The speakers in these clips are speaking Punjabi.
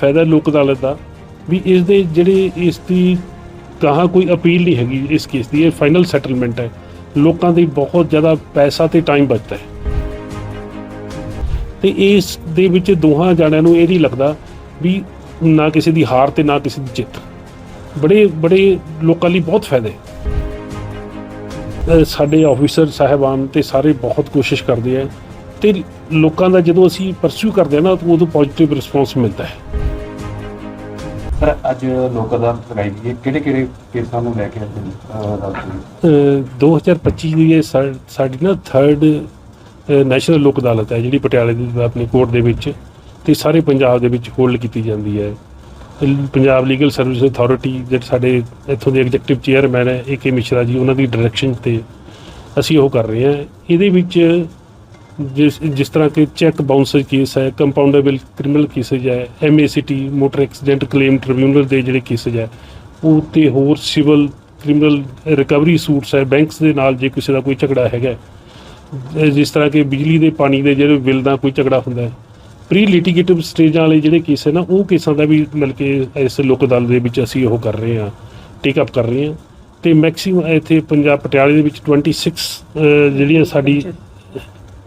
ਫਾਇਦਾ ਲੋਕ ਅਦਾਲਤ ਦਾ ਵੀ ਇਸ ਦੇ ਜਿਹੜੇ ਇਸ ਦੀ ਕਹਾ ਕੋਈ ਅਪੀਲ ਨਹੀਂ ਹੈਗੀ ਇਸ ਕੇਸ ਦੀ, ਇਹ ਫਾਈਨਲ ਸੈਟਲਮੈਂਟ ਹੈ। ਲੋਕਾਂ ਦੀ ਬਹੁਤ ਜ਼ਿਆਦਾ ਪੈਸਾ ਤੇ ਟਾਈਮ ਬਚਦਾ ਹੈ। ਤੇ ਇਸ ਦੇ ਵਿੱਚ ਦੋਹਾਂ ਜਾਣਿਆਂ ਨੂੰ ਇਹ ਨਹੀਂ ਲੱਗਦਾ ਵੀ ਨਾ ਕਿਸੇ ਦੀ ਹਾਰ ਤੇ ਨਾ ਕਿਸੇ ਦੀ ਜਿੱਤ। ਬੜੇ ਬੜੇ ਲੋਕਾਂ ਲਈ ਬਹੁਤ ਫਾਇਦੇ ਸਾਡੇ ਆਫੀਸਰ ਸਾਹਿਬਾਨ ਤੇ ਸਾਰੇ ਬਹੁਤ ਕੋਸ਼ਿਸ਼ ਕਰਦੇ ਆ ਤੇ ਲੋਕਾਂ ਦਾ ਜਦੋਂ ਅਸੀਂ ਪਰਸਿਊ ਕਰਦੇ ਆ ਨਾ, ਉਦੋਂ ਪੋਜ਼ਿਟਿਵ ਰਿਸਪੌਂਸ ਮਿਲਦਾ ਹੈ। ਸਰ, ਅੱਜ ਲੋਕ ਅਦਾਲਤ ਲਗਾਈ ਗਈ ਹੈ। ਕਿਹੜੇ ਕਿਹੜੇ ਕੇਸਾਂ ਨੂੰ ਲੈ ਕੇ ਅੱਜ ਅਦਾਲਤ ਅਹ 2025 ਦੀ ਇਹ ਸਾ- ਸਾਡੀ ਨਾ ਥਰਡ ਨੈਸ਼ਨਲ ਲੋਕ ਅਦਾਲਤ ਹੈ, ਜਿਹੜੀ ਪਟਿਆਲੇ ਦੀ ਆਪਣੀ ਕੋਰਟ ਦੇ ਵਿੱਚ। ਤੇ ਸਾਰੇ ਪੰਜਾਬ ਦੇ ਵਿੱਚ ਹੋਲਡ ਕੀਤੀ ਜਾਂਦੀ ਹੈ। ਲ- ਪੰਜਾਬ ਲੀਗਲ ਸਰਵਿਸ ਅਥਾਰਟੀ ਜਿਹੜੇ ਸਾਡੇ ਇੱਥੋਂ ਦੇ ਐਗਜ਼ੈਕਟਿਵ ਚੇਅਰਮੈਨ ਹੈ ਏ ਕੇ ਮਿਸ਼ਰਾ ਜੀ, ਉਹਨਾਂ ਦੀ ਡਾਇਰੈਕਸ਼ਨ ਤੇ ਅਸੀਂ ਉਹ ਕਰ ਰਹੇ ਹਾਂ। ਇਹਦੇ ਵਿੱਚ ਜਿਸ ਜਿਸ ਤਰ੍ਹਾਂ ਕਿ ਚੈੱਕ ਬਾਉਂਸਰ ਕੇਸ ਹੈ ਕੰਪਾਊਂਡੇਬਲ ਕ੍ਰਿਮੀਨਲ ਕੇਸਜ ਹੈ MACT motor accident claim tribunal ਦੇ ਜਿਹੜੇ ਕੇਸਜ ਹੈ ਉਹ ਤੇ ਹੋਰ ਸਿਵਲ ਕ੍ਰਿਮੀਨਲ ਰਿਕਵਰੀ ਸੂਟਸ ਹੈ ਬੈਂਕਸ ਦੇ ਨਾਲ ਜੇ ਕਿਸੇ ਦਾ ਕੋਈ ਝਗੜਾ ਹੈਗਾ ਜਿਸ ਤਰ੍ਹਾਂ ਕਿ ਬਿਜਲੀ ਦੇ ਪਾਣੀ ਦੇ ਜਿਹੜੇ ਬਿੱਲ ਦਾ ਕੋਈ ਝਗੜਾ ਹੁੰਦਾ ਹੈ ਪ੍ਰੀ ਲਿਟੀਗੇਟਿਵ ਸਟੇਜਾਂ ਵਾਲੇ ਜਿਹੜੇ ਕੇਸ ਹੈ ਨਾ ਉਹ ਕੇਸਾਂ ਦਾ ਵੀ ਮਿਲ ਕੇ ਇਸ ਲੋਕ ਅਦਾਲਤ ਦੇ ਵਿੱਚ ਅਸੀਂ ਉਹ ਕਰ ਰਹੇ ਹਾਂ ਟੇਕ ਅਪ ਕਰ ਰਹੇ ਹਾਂ ਤੇ ਮੈਕਸਿਮਮ ਇੱਥੇ ਪੰਜਾਬ ਪਟਿਆਲੇ ਦੇ ਵਿੱਚ 26 ਅਹ, ਜਿਹੜੀਆਂ ਸਾਡੀ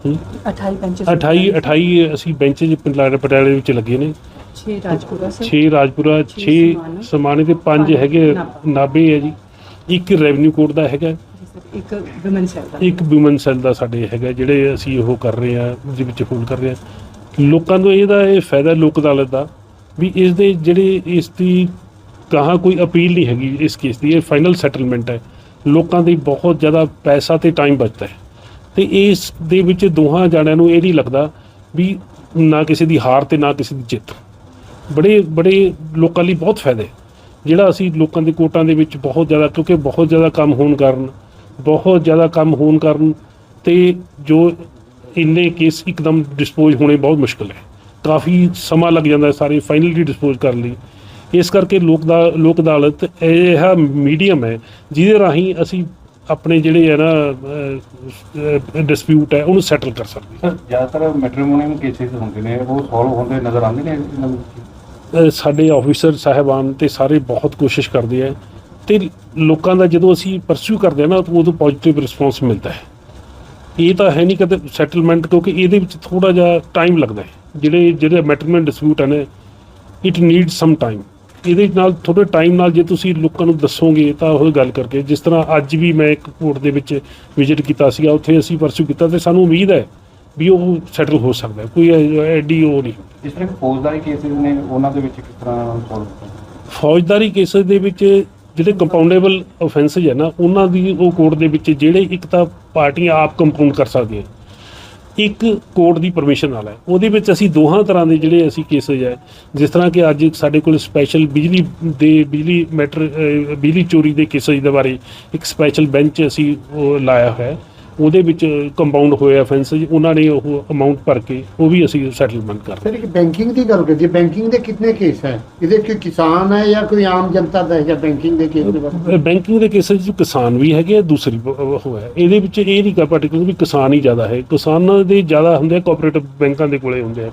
ਹਮ, 28 ਬੈਂਚਸ 28 28 ਅਸੀਂ ਬੈਂਚ ਪਟਿਆਲੇ ਪਟਿਆਲੇ ਵਿੱਚ ਲੱਗੇ ਨੇ। 6 ਰਾਜਪੁਰਾ ਸੇ 6 ਰਾਜਪੁਰਾ 6 ਛੇ ਸਮਾਣੇ। ਸਮਾਣੇ ਤੇ 5 ਪੰਜ ਹੈਗੇ ਨਾਭਾ। ਨਾਭੇ ਹੈ ਜੀ। ਇੱਕ ਰੈਵਨਿਊ ਕੋਡ ਦਾ ਹੈਗਾ। ਇੱਕ ਵਿਮਨ ਸੈਲ ਦਾ। ਇੱਕ ਵਿਮਨ ਸੈੱਲ ਦਾ ਸਾਡੇ ਹੈਗਾ ਜਿਹੜੇ ਅਸੀਂ ਉਹ ਕਰ ਰਹੇ ਆ ਜਿਹਦੇ ਵਿੱਚ ਹੋਲ ਕਰ ਰਹੇ ਆ ਲੋਕਾਂ ਨੂੰ ਇਹਦਾ ਇਹ ਫਾਇਦਾ ਲੋਕ ਅਦਾਲਤ ਦਾ ਵੀ ਇਸ ਦੇ ਜਿਹੜੇ ਇਸ ਦੀ ਕਹਾ ਕੋਈ ਅਪੀਲ ਨਹੀਂ ਹੈਗੀ ਇਸ ਕੇਸ ਦੀ ਇਹ ਫਾਈਨਲ ਸੈਟਲਮੈਂਟ ਹੈ। ਲੋਕਾਂ ਦੀ ਬਹੁਤ ਜ਼ਿਆਦਾ ਪੈਸਾ ਤੇ ਟਾਈਮ ਬਚਦਾ ਹੈ। ਤੇ ਇਸ ਦੇ ਵਿੱਚ ਦੋਹਾਂ ਜਾਣਿਆਂ ਨੂੰ ਇਹ ਨਹੀਂ ਲੱਗਦਾ ਵੀ ਨਾ ਕਿਸੇ ਦੀ ਹਾਰ ਤੇ ਨਾ ਕਿਸੇ ਦੀ ਜਿੱਤ। ਬੜੇ ਬੜੇ ਲੋਕਾਂ ਲਈ ਬਹੁਤ ਫਾਇਦੇ। ਜਿਹੜਾ ਅਸੀਂ ਲੋਕਾਂ ਦੇ ਕੋਟਾਂ ਦੇ ਵਿੱਚ ਬਹੁਤ ਜ਼ਿਆਦਾ, ਕਿਉਂਕਿ ਬਹੁਤ ਜ਼ਿਆਦਾ ਕੰਮ ਹੋਣ ਕਾਰਨ, ਬਹੁਤ ਜ਼ਿਆਦਾ ਕੰਮ ਹੋਣ ਕਾਰਨ ਤੇ ਜੋ ਇੰਨੇ ਕੇਸ ਇੱਕਦਮ ਡਿਸਪੋਜ਼ ਹੋਣੇ ਬਹੁਤ ਮੁਸ਼ਕਲ ਹੈ। ਕਾਫੀ ਸਮਾਂ ਲੱਗ ਜਾਂਦਾ ਸਾਰੇ ਫਾਈਨਲੀ ਡਿਸਪੋਜ਼ ਕਰਨ ਲਈ। ਇਸ ਕਰਕੇ ਲੋਕ ਦਾ, ਲੋਕ ਅਦਾਲਤ ਇਹ ਮੀਡੀਅਮ ਹੈ, ਜਿਹਦੇ ਰਾਹੀਂ ਅਸੀਂ ਆਪਣੇ ਜਿਹੜੇ ਹੈ ਨਾ ਡਿਸਪਿਊਟ ਹੈ ਉਹਨੂੰ ਸੈਟਲ ਕਰ ਸਕਦੇ ਹਾਂ। ਜ਼ਿਆਦਾਤਰ ਮੈਟਰੀਮੋਨੀਅਮ ਕੇਸਿਸ ਹੁੰਦੇ ਨੇ ਉਹ ਸੋਲਵ ਹੁੰਦੇ ਨਜ਼ਰ ਆਉਂਦੇ ਨੇ ਇਹਨਾਂ ਵਿੱਚ ਸਾਡੇ ਆਫੀਸਰ ਸਾਹਿਬਾਨ ਤੇ ਸਾਰੇ ਬਹੁਤ ਕੋਸ਼ਿਸ਼ ਕਰਦੇ ਆ ਤੇ ਲੋਕਾਂ ਦਾ ਜਦੋਂ ਅਸੀਂ ਪਰਸੂ ਕਰਦੇ ਆ ਨਾ ਤਾਂ ਉਦੋਂ ਪੋਜ਼ਿਟਿਵ ਰਿਸਪੌਂਸ ਮਿਲਦਾ ਹੈ। ਇਹ ਤਾਂ ਹੈ ਨਹੀਂ ਕਦੇ ਸੈਟਲਮੈਂਟ ਕਿਉਂਕਿ ਇਹਦੇ ਵਿੱਚ ਥੋੜਾ ਜਿਹਾ ਟਾਈਮ ਲੱਗਦਾ ਹੈ। ਜਿਹੜੇ ਜਿਹੜੇ ਮੈਟਰਮੈਂਟ ਡਿਸਪਿਊਟ ਨੇ ਇਟ ਨੀਡ ਸਮ ਟਾਈਮ ਇਹਦੇ ਨਾਲ ਥੋੜੇ ਟਾਈਮ ਨਾਲ ਜੇ ਤੁਸੀਂ ਲੋਕਾਂ ਨੂੰ ਦੱਸੋਗੇ ਤਾਂ ਉਹ ਗੱਲ ਕਰਕੇ ਜਿਸ ਤਰ੍ਹਾਂ ਅੱਜ ਵੀ ਮੈਂ ਇੱਕ ਕੋਰਟ ਦੇ ਵਿੱਚ ਵਿਜ਼ਿਟ ਕੀਤਾ ਸੀਗਾ ਉੱਥੇ ਅਸੀਂ ਪਰਸੂ ਕੀਤਾ ਤੇ ਸਾਨੂੰ ਉਮੀਦ ਹੈ ਵੀ ਉਹ ਸੈਟਲ ਹੋ ਸਕਦਾ ਕੋਈ ਐਡੀ ਉਹ ਨਹੀਂ। ਜਿਸ ਤਰ੍ਹਾਂ ਫੌਜਦਾਰੀ ਕੇਸਿਸ ਨੇ ਉਹਨਾਂ ਦੇ ਵਿੱਚ ਕਿਸ ਤਰ੍ਹਾਂ ਫੌਜਦਾਰੀ ਕੇਸਸ ਦੇ ਵਿੱਚ ਜਿਹੜੇ ਕੰਪਾਊਂਡੇਬਲ ਆਫੈਂਸਸ ਹੈ ਨਾ ਉਹਨਾਂ ਦੀ ਉਹ ਕੋਰਟ ਦੇ ਵਿੱਚ ਜਿਹੜੇ ਇੱਕ ਤਾਂ ਪਾਰਟੀਆਂ ਆਪ ਕੰਪਾਊਂਡ ਕਰ ਸਕਦੀਆਂ। ਇੱਕ ਕੋਰਟ ਦੀ ਪਰਮਿਸ਼ਨ ਨਾਲ ਹੈ। ਉਹਦੇ ਵਿੱਚ ਅਸੀਂ ਦੋਹਾਂ ਤਰ੍ਹਾਂ ਦੇ ਜਿਹੜੇ ਅਸੀਂ ਕੇਸਸ ਹੈ, ਜਿਸ ਤਰ੍ਹਾਂ ਕਿ ਅੱਜ ਸਾਡੇ ਕੋਲ ਸਪੈਸ਼ਲ ਬਿਜਲੀ ਦੇ ਬਿਜਲੀ ਮੈਟਰ ਬਿਜਲੀ ਚੋਰੀ ਦੇ ਕੇਸਸ ਦੇ ਬਾਰੇ ਇੱਕ ਸਪੈਸ਼ਲ ਬੈਂਚ ਅਸੀਂ ਉਹ ਲਾਇਆ ਹੋਇਆ ਹੈ। ਉਹਦੇ ਵਿੱਚ ਕੰਪਾਊਂਡ ਹੋਏ ਆਫੈਂਸਸ ਉਹਨਾਂ ਨੇ ਉਹ ਅਮਾਉਂਟ ਭਰ ਕੇ ਉਹ ਵੀ ਅਸੀਂ ਸੈਟਲਮੈਂਟ ਕਰ ਸਰ ਇੱਕ ਬੈਂਕਿੰਗ ਦੀ ਗੱਲ ਕਰੀਏ ਬੈਂਕਿੰਗ ਦੇ ਕਿੰਨੇ ਕੇਸ ਹੈ? ਇਹਦੇ ਕੋਈ ਕਿਸਾਨ ਹੈ ਜਾਂ ਕੋਈ ਆਮ ਜਨਤਾ ਦਾ ਹੈ ਜਾਂ ਬੈਂਕਿੰਗ ਦੇ ਕੇਸ ਦੇ ਬਾਰੇ? ਬੈਂਕਿੰਗ ਦੇ ਕੇਸਾਂ 'ਚ ਕਿਸਾਨ ਵੀ ਹੈਗੇ ਆ ਦੂਸਰੀ ਉਹ ਹੈ। ਇਹਦੇ ਵਿੱਚ ਇਹ ਨਹੀਂ ਕਹ ਪਾਰਟੀਕੂਲਰ ਵੀ ਕਿਸਾਨ ਹੀ ਜ਼ਿਆਦਾ ਹੈ। ਕਿਸਾਨਾਂ ਦੇ ਜ਼ਿਆਦਾ ਹੁੰਦੇ ਆ ਕੋਆਪਰੇਟਿਵ ਬੈਂਕਾਂ ਦੇ ਕੋਲੇ ਹੁੰਦੇ ਆ।